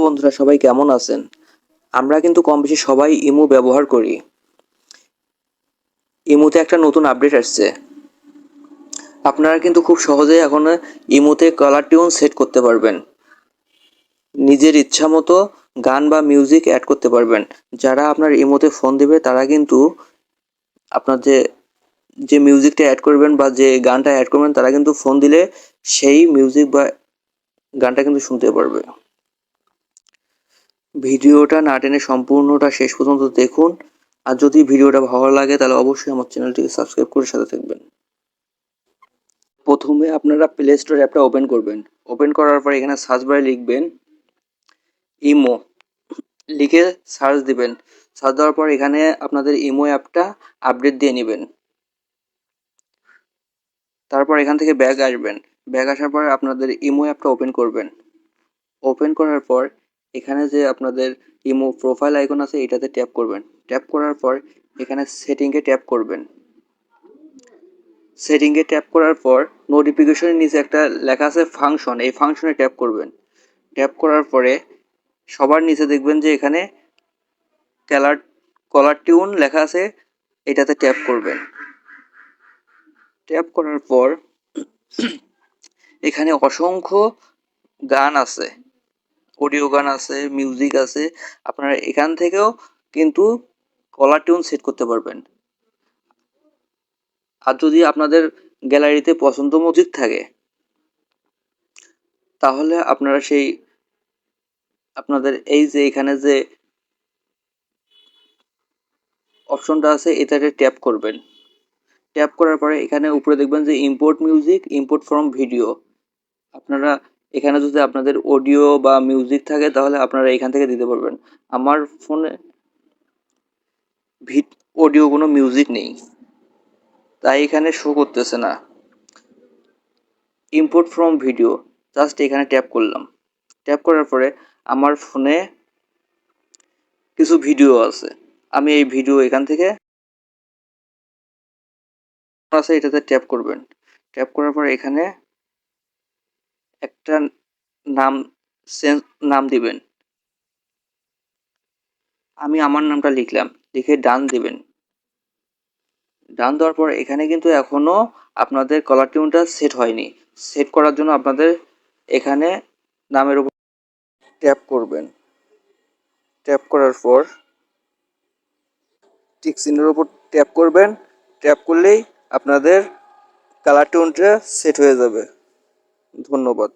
বন্ধুরা, সবাই কেমন আছেন? আমরা কিন্তু কম বেশি সবাই ইমো ব্যবহার করি। ইমোতে একটা নতুন আপডেট আসছে। আপনারা কিন্তু খুব সহজেই এখন ইমোতে কালার টিউন সেট করতে পারবেন। নিজের ইচ্ছা মতো গান বা মিউজিক অ্যাড করতে পারবেন। যারা আপনার ইমোতে ফোন দেবে, তারা কিন্তু আপনার যে যে মিউজিকটা অ্যাড করবেন বা যে গানটা অ্যাড করবেন, তারা কিন্তু ফোন দিলে সেই মিউজিক বা গানটা কিন্তু শুনতে পারবে। ভিডিওটা না টেনে সম্পূর্ণটা শেষ পর্যন্ত দেখুন। আর যদি ভিডিওটা ভালো লাগে, তাহলে অবশ্যই আমার চ্যানেলটিকে সাবস্ক্রাইব করে সাথে থাকবেন। প্রথমে আপনারা প্লে স্টোর অ্যাপটা ওপেন করবেন। ওপেন করার পর এখানে সার্চ বারে লিখবেন ইমো লিখে সার্চ দিবেন। সার্চ দেওয়ার পর এখানে আপনাদের ইমো অ্যাপটা আপডেট দিয়ে নেবেন। তারপর এখান থেকে ব্যাগ আসবেন। ব্যাগ আসার পর আপনাদের ইমো অ্যাপটা ওপেন করবেন। ওপেন করার পর এখানে যে আপনাদের ইমো প্রোফাইল আইকন আছে, এটাতে ট্যাপ করবেন। ট্যাপ করার পর এখানে সেটিংয়ে ট্যাপ করবেন। সেটিংয়ে ট্যাপ করার পর নোটিফিকেশনের নিচে একটা লেখা আছে ফাংশন এই ফাংশনে ট্যাপ করবেন। ট্যাপ করার পরে সবার নিচে দেখবেন যে এখানে ক্যালার কলার টিউন লেখা আছে, এটাতে ট্যাপ করবেন। ট্যাপ করার পর এখানে অসংখ্য গান আছে। অডিও গান আছে মিউজিক আছে, আপনারা এখান থেকেও কিন্তু কলার টিউন সেট করতে পারবেন। আর যদি আপনাদের গ্যালারিতে পছন্দ মিউজিক থাকে, তাহলে আপনারা সেই আপনাদের এই যে এখানে যে অপশনটা আছে এটাতে ট্যাপ করবেন। ট্যাপ করার পরে এখানে উপরে দেখবেন যে import music import from video আপনারা এখানে যদি আপনাদের অডিও বা মিউজিক থাকে, তাহলে আপনারা এখান থেকে দিতে পারবেন। আমার ফোনে ভিড অডিও কোনো মিউজিক নেই। তাই এখানে শো করতেছে না। ইম্পোর্ট ফ্রম ভিডিও জাস্ট এখানে ট্যাপ করলাম। ট্যাপ করার পরে আমার ফোনে কিছু ভিডিও আছে। আমি এই ভিডিও এখান থেকে আছে, এটাতে ট্যাপ করবেন। ট্যাপ করার পর এখানে একটা নাম সেন্স নাম দিবেন। আমি আমার নামটা লিখলাম, লিখে ডান দিবেন। ডান দেওয়ার পর এখানে কিন্তু এখনও আপনাদের কলার টিউনটা সেট হয়নি। সেট করার জন্য আপনাদের এখানে নামের উপর ট্যাপ করবেন। ট্যাপ করার পর টিক চিহ্নের উপর ট্যাপ করবেন। ট্যাপ করলেই আপনাদের কালার টিউনটা সেট হয়ে যাবে। ধন্যবাদ।